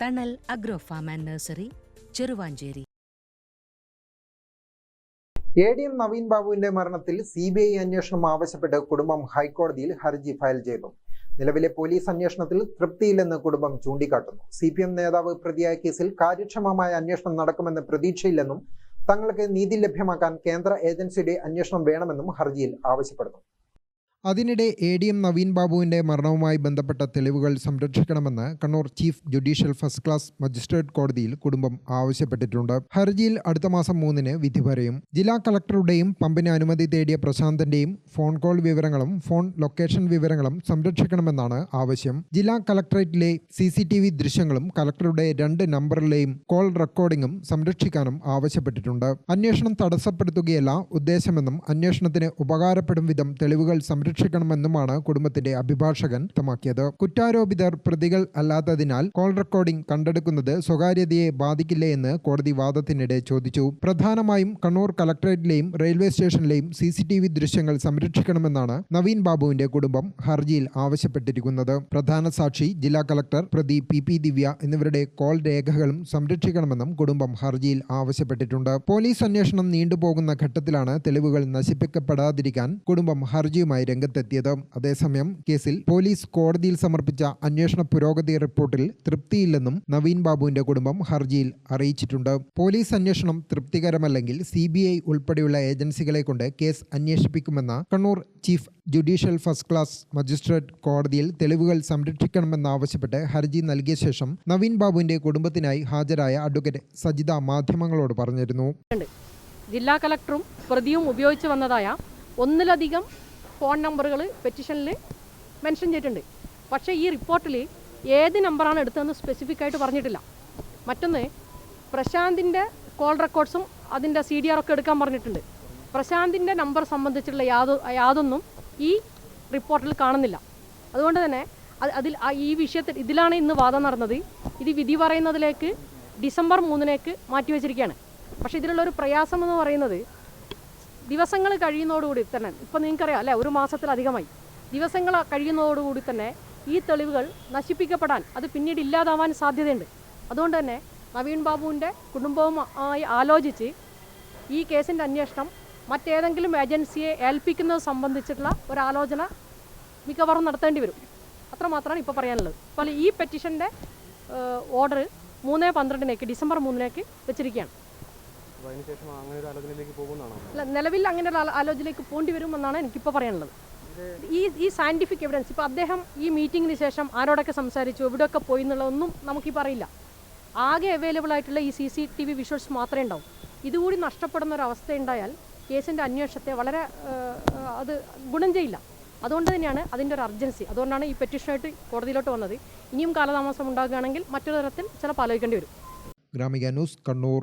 Thanal agro farm and nursery Cheruvanchery. A D M Naveen ബാബുവിന്റെ മരണത്തിൽ C B I അന്വേഷണം ആവശ്യപ്പെട്ട് കുടുംബം ഹൈക്കോടതിയിൽ ഹർജി ഫയൽ ചെയ്തു. നിലവിലെ പോലീസ് അന്വേഷണത്തിൽ തൃപ്തിയില്ലെന്ന് കുടുംബം ചൂണ്ടിക്കാട്ടുന്നു. സി പി എം നേതാവ് പ്രതിയായ കേസിൽ കാര്യക്ഷമമായ അന്വേഷണം നടക്കുമെന്ന് പ്രതീക്ഷയില്ലെന്നും തങ്ങൾക്ക് നീതി ലഭ്യമാക്കാൻ കേന്ദ്ര ഏജൻസിയുടെ അന്വേഷണം വേണമെന്നും ഹർജിയിൽ ആവശ്യപ്പെടുന്നു. അതിനിടെ എ ഡി എം നവീൻ ബാബുവിന്റെ മരണവുമായി ബന്ധപ്പെട്ട തെളിവുകൾ സംരക്ഷിക്കണമെന്ന് Kannur chief judicial first class magistrate കോടതിയിൽ കുടുംബം ആവശ്യപ്പെട്ടിട്ടുണ്ട്. ഹർജിയിൽ അടുത്ത മാസം മൂന്നിന് വിധി പറയും ജില്ലാ കളക്ടറുടെയും പമ്പിന് അനുമതി തേടിയ പ്രശാന്തന്റെയും ഫോൺ കോൾ വിവരങ്ങളും ഫോൺ ലൊക്കേഷൻ വിവരങ്ങളും സംരക്ഷിക്കണമെന്നാണ് ആവശ്യം. ജില്ലാ കളക്ടറേറ്റിലെ സി സി ടി വി ദൃശ്യങ്ങളും കളക്ടറുടെ രണ്ട് നമ്പറിലെയും കോൾ റെക്കോർഡിംഗും സംരക്ഷിക്കാനും ആവശ്യപ്പെട്ടിട്ടുണ്ട്. അന്വേഷണം തടസ്സപ്പെടുത്തുകയല്ല ഉദ്ദേശമെന്നും അന്വേഷണത്തിന് ഉപകാരപ്പെടും വിധം തെളിവുകൾ സംരക്ഷിക്കണമെന്നുമാണ് കുടുംബത്തിന്റെ അഭിഭാഷകൻ വ്യക്തമാക്കിയത്. കുറ്റാരോപിതർ പ്രതികൾ അല്ലാത്തതിനാൽ കോൾ റെക്കോർഡിംഗ് കണ്ടെടുക്കുന്നത് സ്വകാര്യതയെ ബാധിക്കില്ലേ എന്ന് കോടതി വാദത്തിനിടെ ചോദിച്ചു. പ്രധാനമായും കണ്ണൂർ കലക്ടറേറ്റിലെയും റെയിൽവേ സ്റ്റേഷനിലെയും സി സി ടി വി ദൃശ്യങ്ങൾ സംരക്ഷിക്കണമെന്നാണ് നവീൻ ബാബുവിന്റെ കുടുംബം ഹർജിയിൽ ആവശ്യപ്പെട്ടിരിക്കുന്നത്. പ്രധാന സാക്ഷി ജില്ലാ കലക്ടർ പ്രതി പി പി ദിവ്യ എന്നിവരുടെ കോൾ രേഖകളും സംരക്ഷിക്കണമെന്നും കുടുംബം ഹർജിയിൽ ആവശ്യപ്പെട്ടിട്ടുണ്ട്. പോലീസ് അന്വേഷണം നീണ്ടുപോകുന്ന ഘട്ടത്തിലാണ് തെളിവുകൾ നശിപ്പിക്കപ്പെടാതിരിക്കാൻ കുടുംബം ഹർജിയുമായി രംഗത്തെത്തിയത്. അതേസമയം കേസിൽ പോലീസ് കോടതിയിൽ സമർപ്പിച്ച അന്വേഷണ പുരോഗതി റിപ്പോർട്ടിൽ തൃപ്തിയില്ലെന്നും നവീൻ ബാബുവിന്റെ കുടുംബം ഹർജിയിൽ അറിയിച്ചിട്ടുണ്ട്. പോലീസ് അന്വേഷണം തൃപ്തികരമല്ലെങ്കിൽ സി ഉൾപ്പെടെയുള്ള ഏജൻസികളെ കൊണ്ട് case അന്വേഷിപ്പിക്കുമെന്ന Kannur chief judicial first class magistrate കോടതിയിൽ തെളിവുകൾ സംരക്ഷിക്കണമെന്നാവശ്യപ്പെട്ട് ഹർജി നൽകിയ ശേഷം നവീൻ ബാബുവിന്റെ കുടുംബത്തിനായി ഹാജരായ അഡ്വക്കേറ്റ് സജിത മാധ്യമങ്ങളോട് പറഞ്ഞിരുന്നു. ജില്ലാ കളക്ടറും പ്രതിയും ഉപയോഗിച്ചു വന്നതായ ഒന്നിലധികം ഫോൺ നമ്പറുകൾ പെറ്റീഷനിൽ മെൻഷൻ ചെയ്തിട്ടുണ്ട്. പക്ഷേ ഈ റിപ്പോർട്ടിൽ ഏത് നമ്പറാണ് എടുത്തതെന്ന് സ്പെസിഫിക് ആയിട്ട് പറഞ്ഞിട്ടില്ല. മറ്റൊന്ന് പ്രശാന്തിന്റെ കോൾ റെക്കോർഡ്സും അതിന്റെ സി ഡി ആർ ഒക്കെ എടുക്കാൻ പറഞ്ഞിട്ടുണ്ട്. പ്രശാന്തിന്റെ നമ്പർ സംബന്ധിച്ചുള്ള യാതൊ യാതൊന്നും ഈ റിപ്പോർട്ടിൽ കാണുന്നില്ല. അതുകൊണ്ട് തന്നെ അത് അതിൽ ഈ വിഷയത്തിൽ ഇതിലാണ് ഇന്ന് വാദം നടന്നത്. ഇത് വിധി പറയുന്നതിലേക്ക് ഡിസംബർ മൂന്നിനേക്ക് മാറ്റിവെച്ചിരിക്കുകയാണ്. പക്ഷേ ഇതിലുള്ളൊരു പ്രയാസം എന്ന് പറയുന്നത് ദിവസങ്ങൾ കഴിയുന്നതോടുകൂടി തന്നെ ഇപ്പം നിങ്ങൾക്കറിയാം അല്ലേ ഒരു മാസത്തിലധികമായി ദിവസങ്ങൾ കഴിയുന്നതോടുകൂടി തന്നെ ഈ തെളിവുകൾ നശിപ്പിക്കപ്പെടാൻ അത് പിന്നീട് ഇല്ലാതാവാൻ സാധ്യതയുണ്ട്. അതുകൊണ്ട് തന്നെ നവീൻ ബാബുവിന്റെ കുടുംബവുമായി ആലോചിച്ച് ഈ കേസിന്റെ അന്വേഷണം മറ്റേതെങ്കിലും ഏജൻസിയെ ഏൽപ്പിക്കുന്നത് സംബന്ധിച്ചിട്ടുള്ള ഒരാലോചന മിക്കവാറും നടത്തേണ്ടി വരും. അത്രമാത്രമാണ് ഇപ്പോൾ പറയാനുള്ളത്. അപ്പോൾ ഈ പെറ്റീഷന്റെ ഓർഡർ മൂന്ന് പന്ത്രണ്ടിനേക്ക് ഡിസംബർ മൂന്നിനേക്ക് വെച്ചിരിക്കുകയാണ്. അപ്പോൾ അതിനുശേഷം അങ്ങനെ ഒരു ആലോചനയിലേക്ക് പോകുന്നതാണോ? അല്ല നിലവിൽ അങ്ങനെ ഒരു ആലോ- ആലോചനയിലേക്ക് പോണ്ടി വരുമെന്നാണ് എനിക്കിപ്പോൾ പറയാനുള്ളത്. ഈ ഈ സയന്റിഫിക് എവിഡൻസ് ഇപ്പോൾ അദ്ദേഹം ഈ മീറ്റിങ്ങിന് ശേഷം ആരോടൊക്കെ സംസാരിച്ചു എവിടെയൊക്കെ പോയി എന്നുള്ളതൊന്നും നമുക്കിപ്പോൾ അറിയില്ല. ആകെ അവൈലബിൾ ആയിട്ടുള്ള ഈ C C T V visuals മാത്രമേ ഉണ്ടാവും. ഇതുകൂടി നഷ്ടപ്പെടുന്ന ഒരു അവസ്ഥ ഉണ്ടായാൽ കേസിന്റെ അന്വേഷണത്തെ വളരെ അത് ഗുണം ചെയ്യില്ല. അതുകൊണ്ട് തന്നെയാണ് അതിന്റെ ഒരു അർജൻസി അതുകൊണ്ടാണ് ഈ പെറ്റീഷനായിട്ട് കോടതിയിലോട്ട് വന്നത്. ഇനിയും കാലതാമസം ഉണ്ടാകുകയാണെങ്കിൽ മറ്റൊരു തരത്തിൽ ചിലപ്പോൾ ആലോചിക്കേണ്ടി വരും. Gramika news Kannur.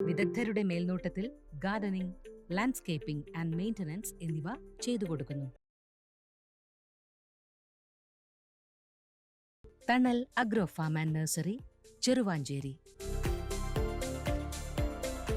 വിദഗ്ധരുടെ മേൽനോട്ടത്തിൽ ഗാർഡനിംഗ് ലാൻഡ്സ്കേപ്പിംഗ് ആൻഡ് മെയിന്റനൻസ് എന്നിവ ചെയ്തു കൊടുക്കുന്നു. Thanal agro farm and nursery Cheruvanchery.